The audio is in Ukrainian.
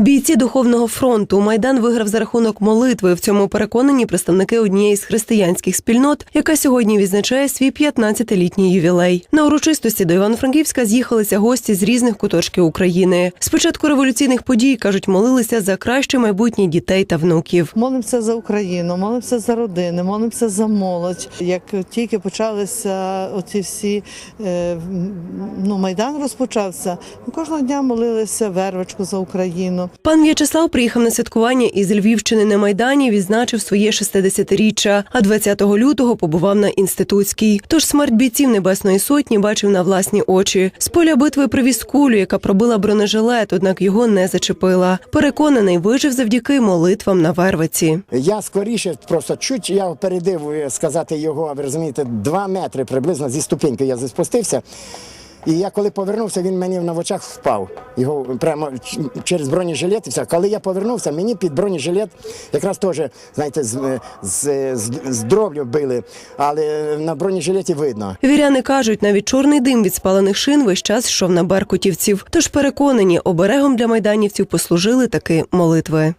Бійці духовного фронту майдан виграв за рахунок молитви. В цьому переконані представники однієї з християнських спільнот, яка сьогодні відзначає свій 15-літній ювілей. На урочистості до Івано-Франківська з'їхалися гості з різних куточків України. Спочатку революційних подій кажуть, молилися за краще майбутнє дітей та внуків. Молимося за Україну, молимося за родини, молимося за молодь. Як тільки почалися оці всі е, ну, майдан розпочався, ми кожного дня молилися вервочку за Україну. Пан В'ячеслав приїхав на святкування із Львівщини на майдані. Відзначив своє 60-річчя, а 20 лютого побував на інститутській. Тож смерть бійців Небесної сотні бачив на власні очі. З поля битви привіз кулю, яка пробила бронежилет, однак його не зачепила. Переконаний, вижив завдяки молитвам на Вервиці. Я скоріше просто чуть я опередив е, сказати його, ви розумієте, два метри приблизно зі ступеньки я спустився. І я коли повернувся, він мені на очах впав. Його прямо через бронежилет і все. Коли я повернувся, мені під бронежилет якраз теж, знаєте, з, е, з, з, з дроблю били, але на бронежилеті видно. Віряни кажуть, навіть чорний дим від спалених шин весь час йшов на беркутівців. Тож переконані, оберегом для майданівців послужили таки молитви.